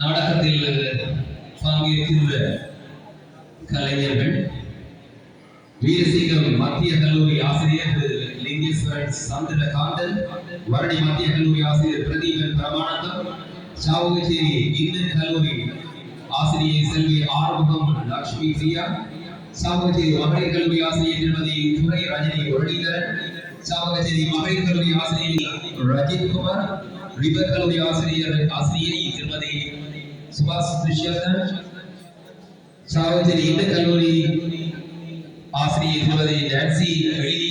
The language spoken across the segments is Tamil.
நாடகத்தில் பங்கேற்கின்ற கலைஞர்கள் வீரசிங்கம் மத்திய கல்லூரி ஆசிரியர் திரு லிங்கேஸ்வரன் சந்திரகாந்தன் வருணி மத்திய கல்லூரி ஆசிரியர் பிரதீபன் பிரமானந்தம் சாவுகச்சேரி இந்து கல்லூரி ஆசிரியை செல்வி ஆறுமுகம் லட்சுமி பிரியா சாவகச்சேரி மகளிர் கல்லூரி ஆசிரியர் திருமதி துறை ரஜினி முரளிதரன் சாவகச்சேரி மகளிர் கல்லூரி ஆசிரியர் ரஜித் குமார் ரிபர் கல்லூரி ஆசிரியர் ஆசிரியை திருமதி சுபாஷ் துஷ்யந்தன் சகோதரி இந்து கல்லூரி ஆசிரியை திருமதி நான்சி எழிலி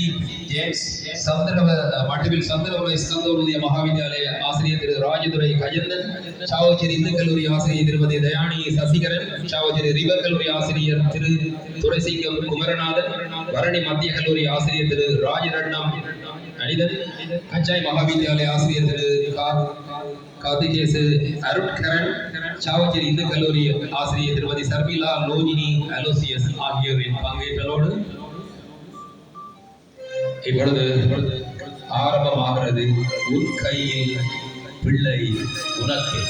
ஜேம்ஸ் சந்திரவ மட்டுமில் சந்திரவ ஸ்கந்தோதய மகாவித்யாலய ஆசிரியர் திரு ராஜதுரை கஜந்தன் சாவச்சேரி இந்து கல்லூரி ஆசிரியர் திருமதி தயானி சசிகரன் சாவச்சேரி ரிவர் கல்லூரி ஆசிரியர் திரு துரைசிங்கம் குமரநாதன் வரணி மத்திய கல்லூரி ஆசிரியர் திரு ராஜரட்னம் அனிதன் கஞ்சாய் மகாவித்யாலய ஆசிரியர் திரு கார் கார்த்திகேசு அருட்கரன் சாவச்சேரி இந்து கல்லூரி ஆசிரியர் திருமதி சர்மிளா லோஜினி அலோசியஸ் ஆகியோரின் பங்கேற்றலோடு இப்பொழுது ஆரம்பமாகிறது உன் கையில் பிள்ளை உனக்கு.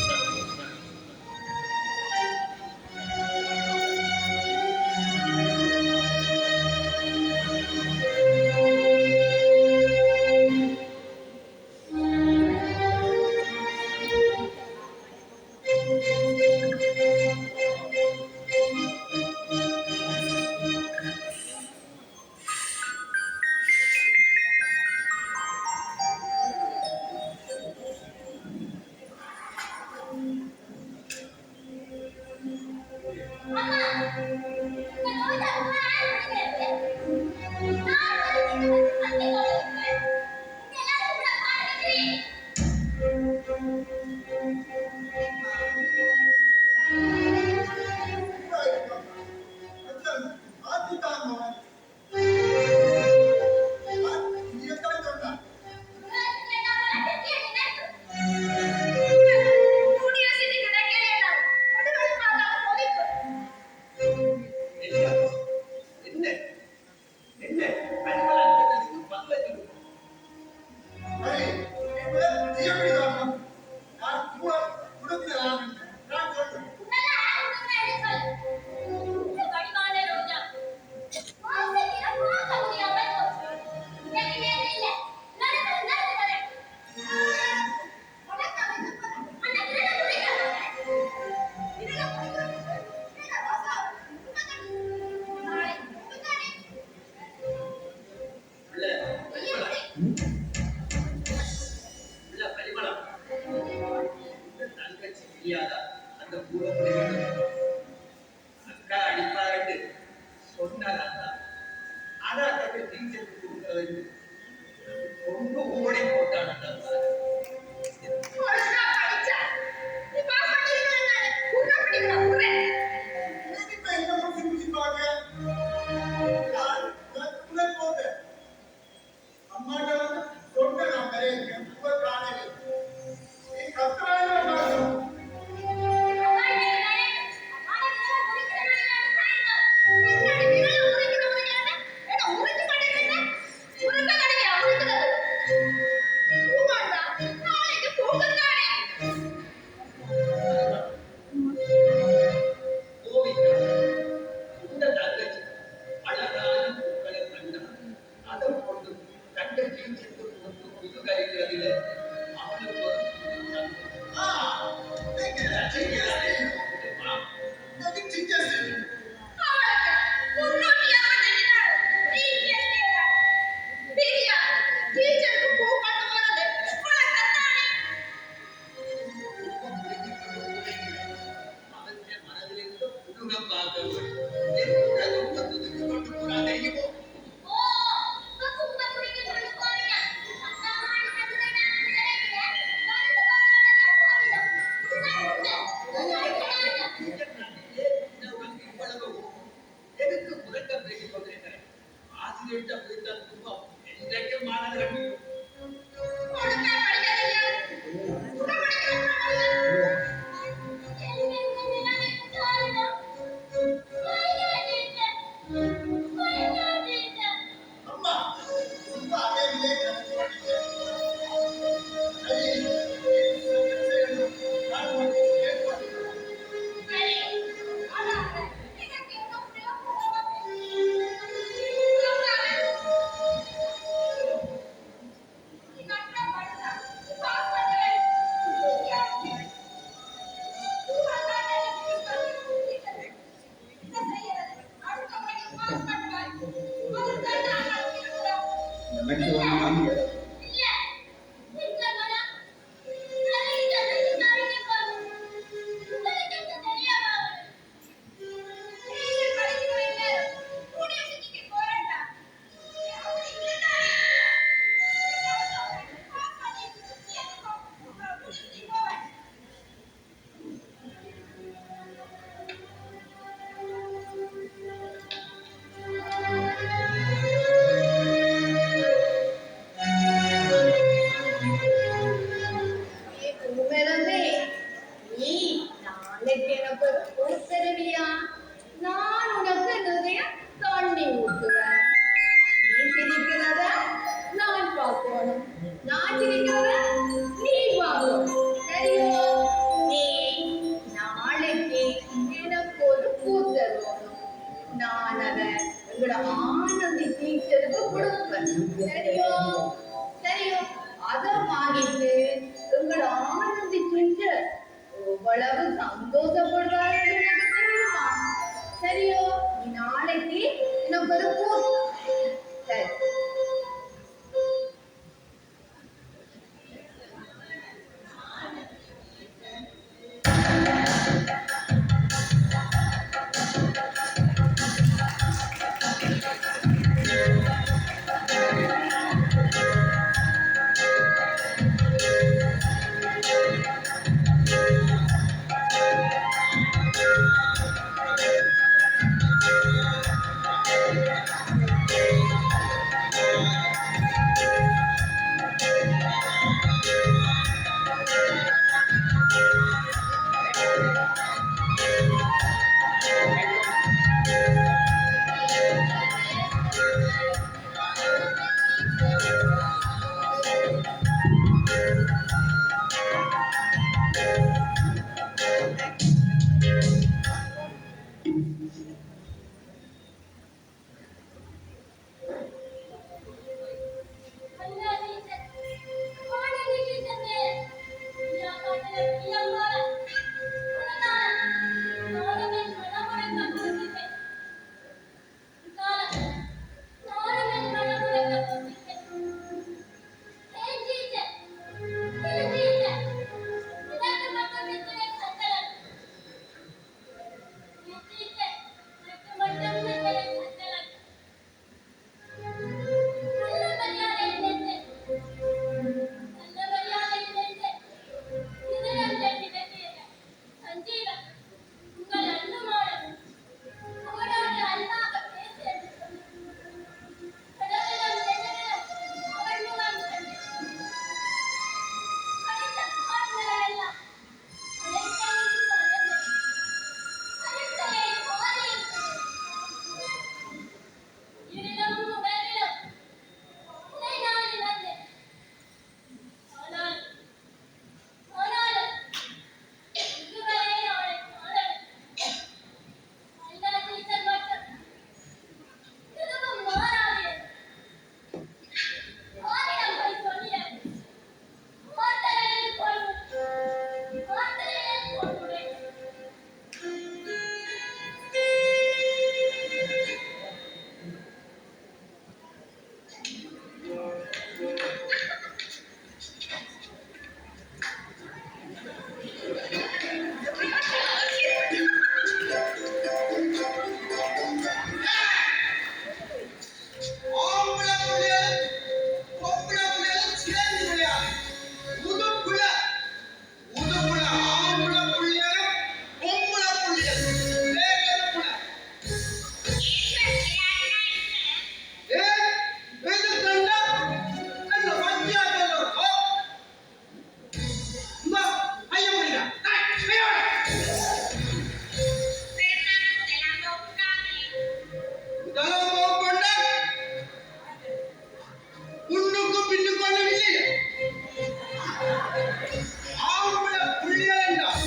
ஆவுடைய பிள்ளைகள் என்றால்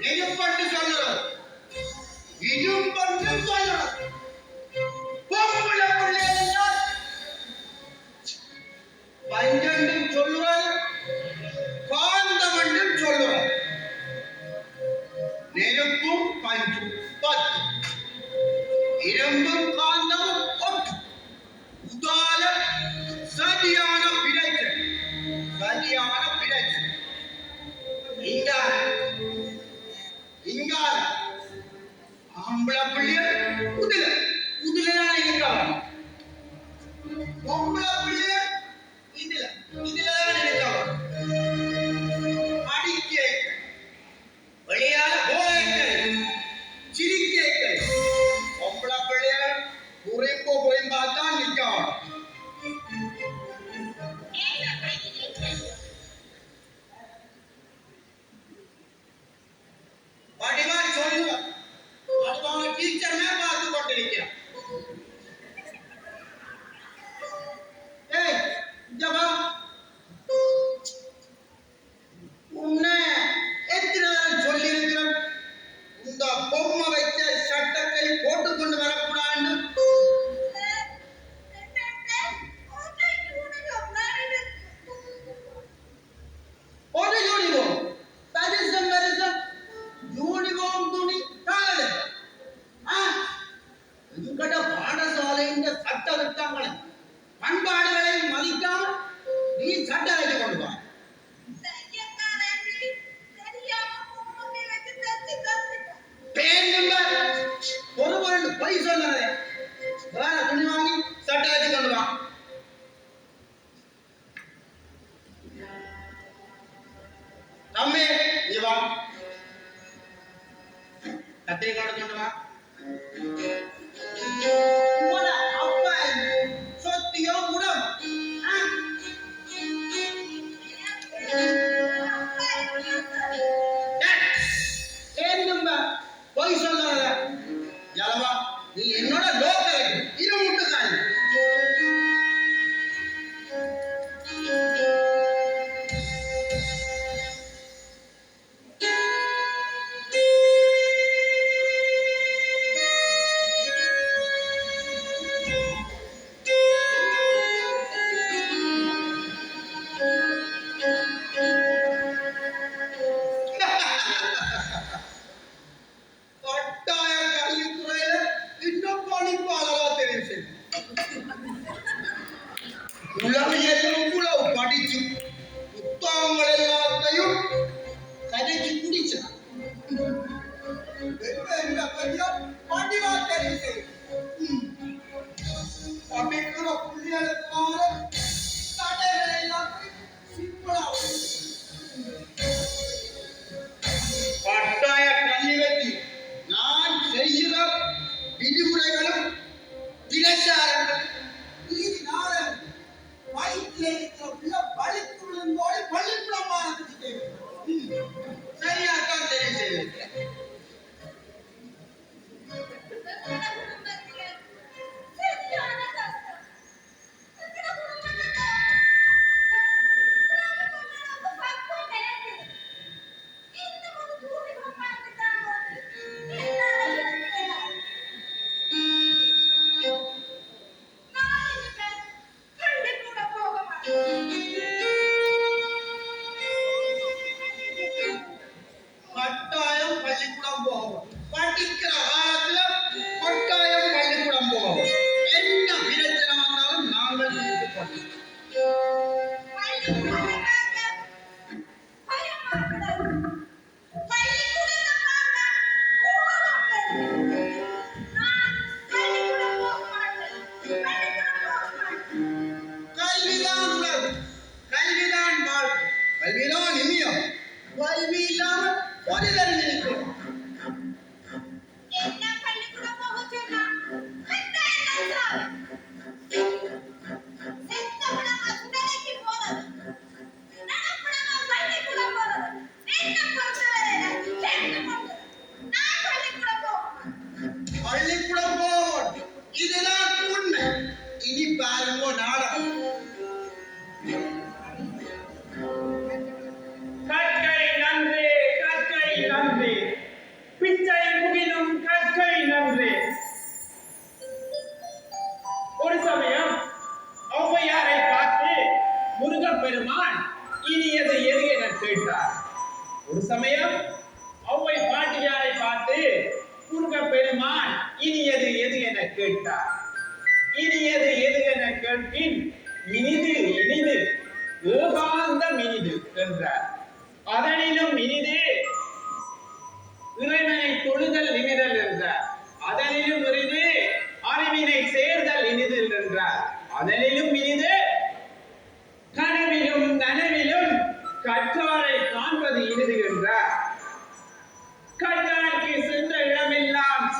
நெருப்பட்டு சொல்லுறது. இடும்பட்டு சொல்லுறது. பொம்புள்ள பிள்ளைகள் என்றால் பஞ்சண்டும் சொல்லுறது. காந்தம் என்றும் சொல்லுறது Un millón, ¿qué dices? ¿Qué.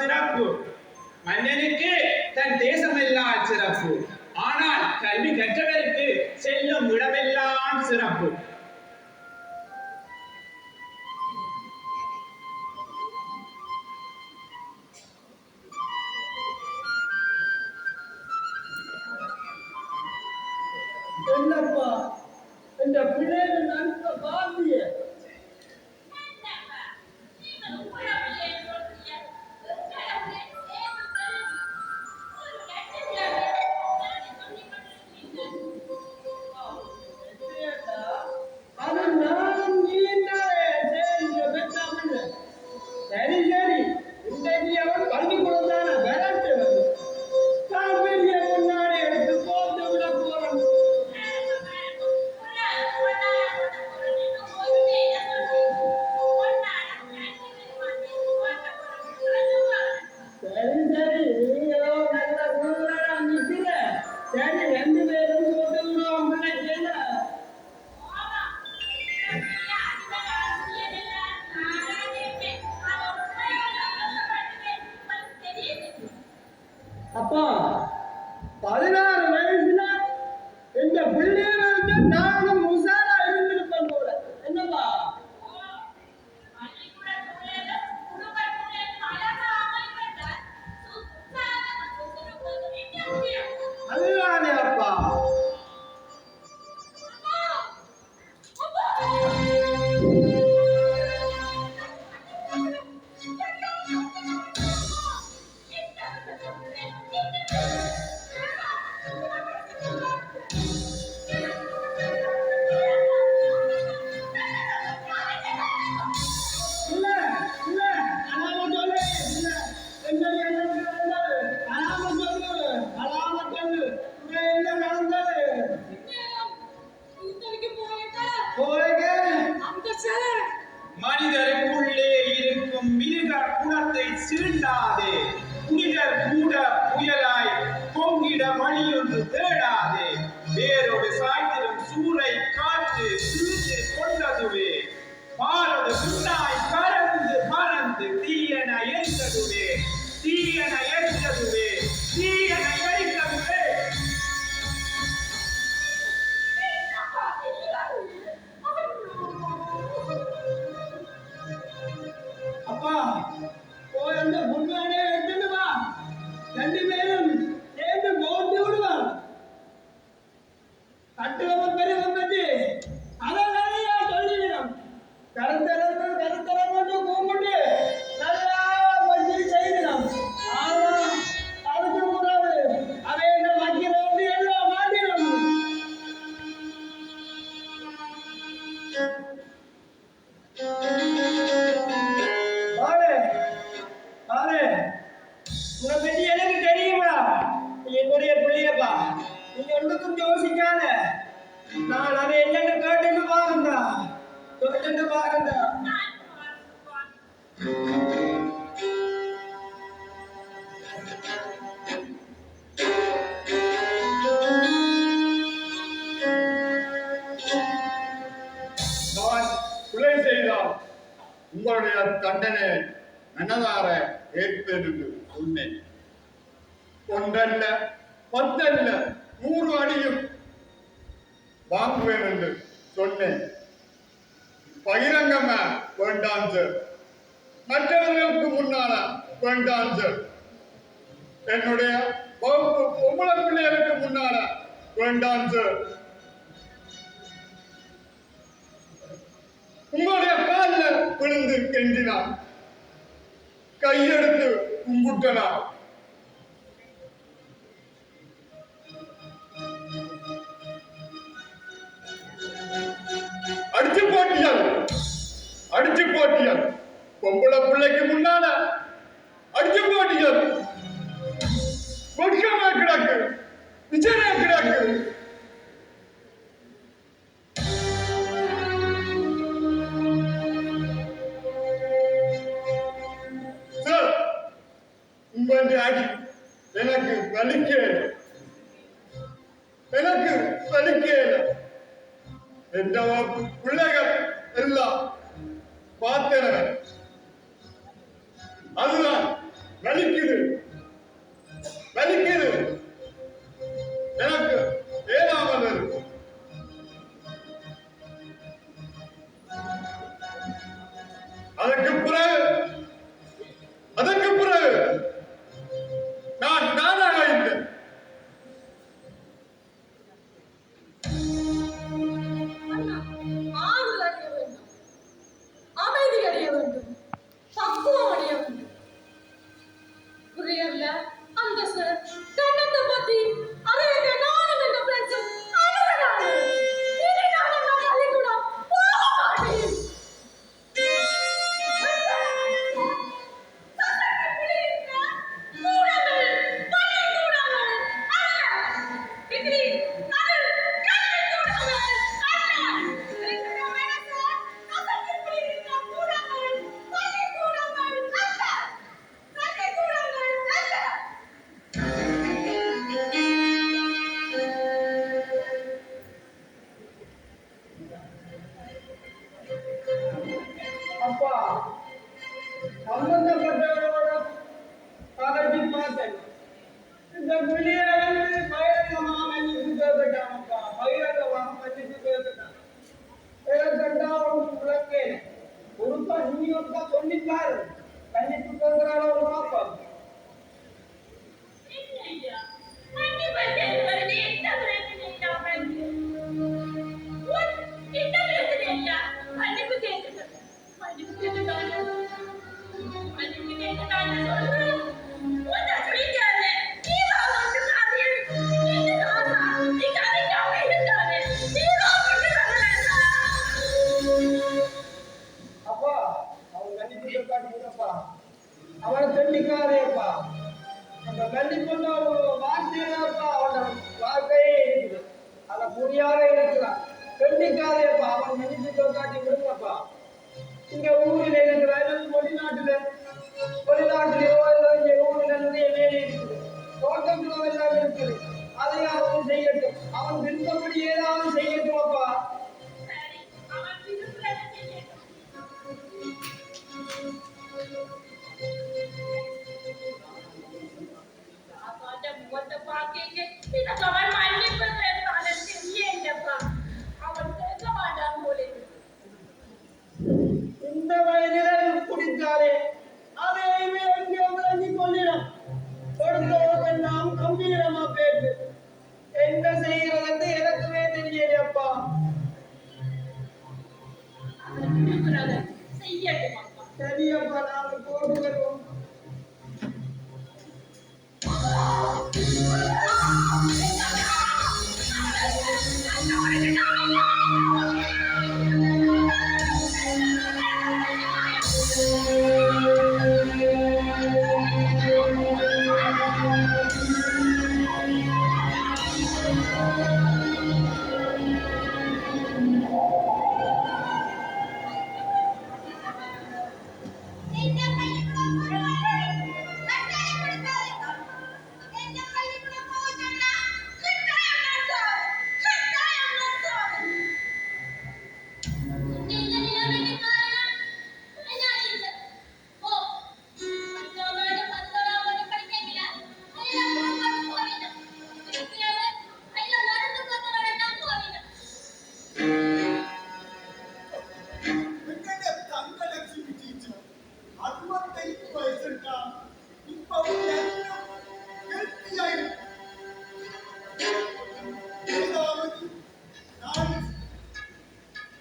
சிறப்பு. மன்னனுக்கு தன் தேசம் எல்லாம் சிறப்பு. ஆனால் கல்வி கற்றவருக்கு செல்லும் இடமெல்லாம் சிறப்பு. എന്തിനാ കൈയെടുത്ത് കുമ്പുട്ടനാണ്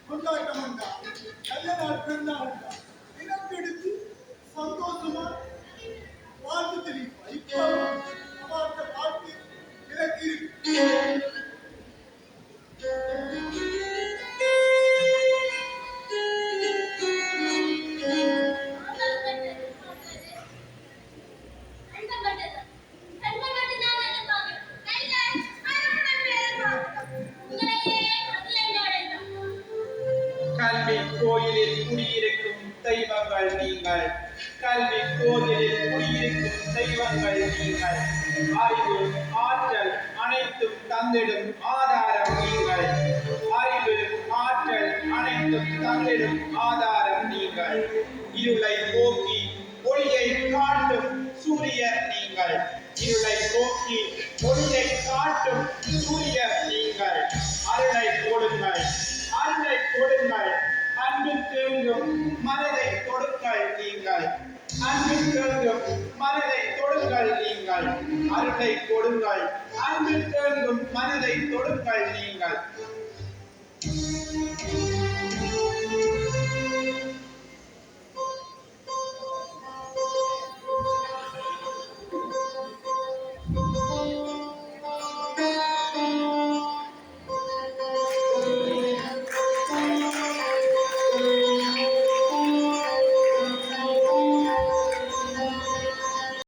கொண்டாட்டம் என்றால் நல்ல நாள் பிறந்தால் இருளை போக்கி ஒளியை காட்டும் சூரியர் நீங்கள். இருளை போக்கி ஒளியை காட்டும் சூரியர் நீங்கள். அருளை கொடுங்கள் அருளை கொடுங்கள் அன்பு தேங்கும் மனதை கொடுங்கள் நீங்கள். அன்பு தேங்கும் மனதை தொடுங்கள் நீங்கள். அருளை கொடுங்கள் அன்பு தேங்கும் மனதை தொடுங்கள் நீங்கள்.